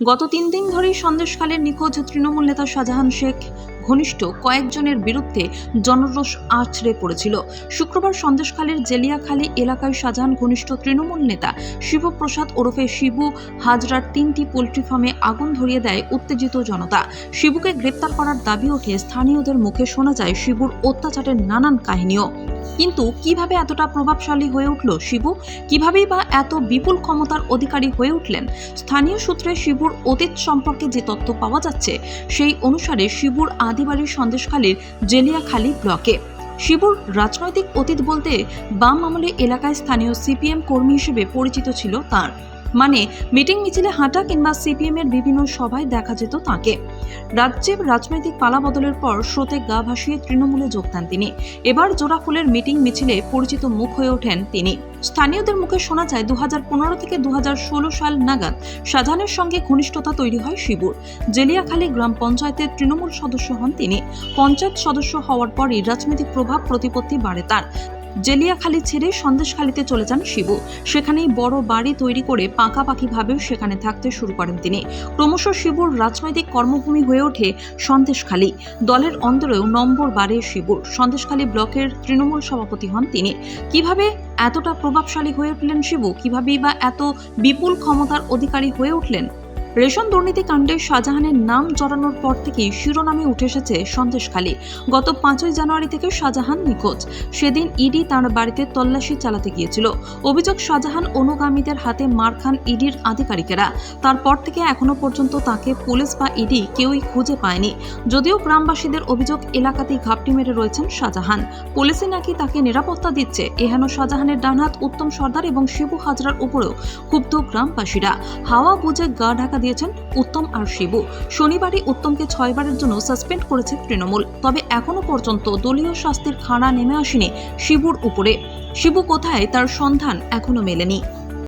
গত তিন দিন ধরেই সন্দেশকালের নিখোঁজ তৃণমূল নেতা শাহজাহান শেখ ঘনিষ্ঠ কয়েকজনের বিরুদ্ধে জনরোষ আছড়ে পড়েছিল। শুক্রবার সন্দেশখালের জেলিয়াখালী এলাকায় শাহজাহান ঘনিষ্ঠ তৃণমূল নেতা শিবপ্রসাদ ওরফে শিবু হাজরার তিনটি পোলট্রি ফার্মে আগুন ধরিয়ে দেয় উত্তেজিত জনতা। শিবুকে গ্রেপ্তার করার দাবি ওঠে স্থানীয়দের মুখে শোনা যায় শিবুর অত্যাচারের নানান কাহিনীও। কিন্তু কীভাবে এতটা প্রভাবশালী হয়ে উঠল শিবু? কিভাবেই বা এত বিপুল ক্ষমতার অধিকারী হয়ে উঠলেন? স্থানীয় সূত্রে শিবুর অতীত সম্পর্কে যে তথ্য পাওয়া যাচ্ছে, সেই অনুসারে শিবুর আদিবাড়ির সন্দেশখালীর জেলিয়াখালী ব্লকে। শিবুর রাজনৈতিক অতীত বলতে বাম আমলে এলাকায় স্থানীয় সিপিএম কর্মী হিসেবে পরিচিত ছিল তার। মানে মিটিং মিছিলে হাঁটা কিংবা সিপিএম এর বিভিন্ন সভায় দেখা যেত তাকে। রাজ্যে রাজনৈতিক পালাবদলের পর স্রোতে গা ভাসিয়ে তৃণমূলে যোগ দেন তিনি। এবার জোড়াফুলের মিটিং মিছিলে পরিচিত মুখ হয়ে ওঠেন তিনি। স্থানীয়দের মুখে শোনা যায় দু হাজার পনেরো থেকে দু হাজার ষোলো সাল নাগাদ শাহজাহানের সঙ্গে ঘনিষ্ঠতা তৈরি হয় শিবুর। জেলিয়াখালী গ্রাম পঞ্চায়েতের তৃণমূল সদস্য হন তিনি। পঞ্চায়েত সদস্য হওয়ার পরই রাজনৈতিক প্রভাব প্রতিপত্তি বাড়ে তার। জেলিয়াখালী ছেড়ে সন্দেশখালীতে চলে যান শিবু। সেখানেই বড় বাড়ি তৈরি করে পাকাপাকিভাবেও সেখানে থাকতে শুরু করেন তিনি। ক্রমশ শিবুর রাজনৈতিক কর্মভূমি হয়ে ওঠে সন্দেশখালী। দলের অন্তরেও নম্বর বাড়ে শিবুর। সন্দেশখালী ব্লকের তৃণমূল সভাপতি হন তিনি। কীভাবে এতটা প্রভাবশালী হয়ে উঠলেন শিবু? কিভাবেই বা এত বিপুল ক্ষমতার অধিকারী হয়ে উঠলেন? রেশন দুর্নীতি কাণ্ডে শাহজাহানের নাম জড়ানোর পর থেকেই শিরোনামে উঠে এসেছে সন্দেশখালী গত পাঁচই জানুয়ারি থেকে শাহজাহান নিখোঁজ। সেদিন ইডি তার বাড়িতে তল্লাশি চালাতে গিয়েছিল। অভিযোগ, শাহজাহান অনুগামীদের হাতে মার খান ইডির আধিকারিকেরা। তারপর থেকে এখনও পর্যন্ত তাকে পুলিশ বা ইডি কেউই খুঁজে পায়নি। যদিও গ্রামবাসীদের অভিযোগ, এলাকাতেই ঘাপটি মেরে রয়েছেন শাহজাহান। পুলিশে নাকি তাকে নিরাপত্তা দিচ্ছে এহেন শাহজাহানের ডানহাত উত্তম সর্দার এবং শিবু হাজরার উপরেও ক্ষুব্ধ গ্রামবাসীরা। হাওয়া বুঝে গা ঢাকা দিয়েছেন উত্তম আর শিবু। শনিবারই উত্তমকে ছয়বারের জন্য সাসপেন্ড করেছে তৃণমূল। তবে এখনও পর্যন্ত দলীয় শাস্তির খাড়া নেমে আসেনি শিবুর উপরে। শিবু কোথায় তার সন্ধান এখনও মেলেনি।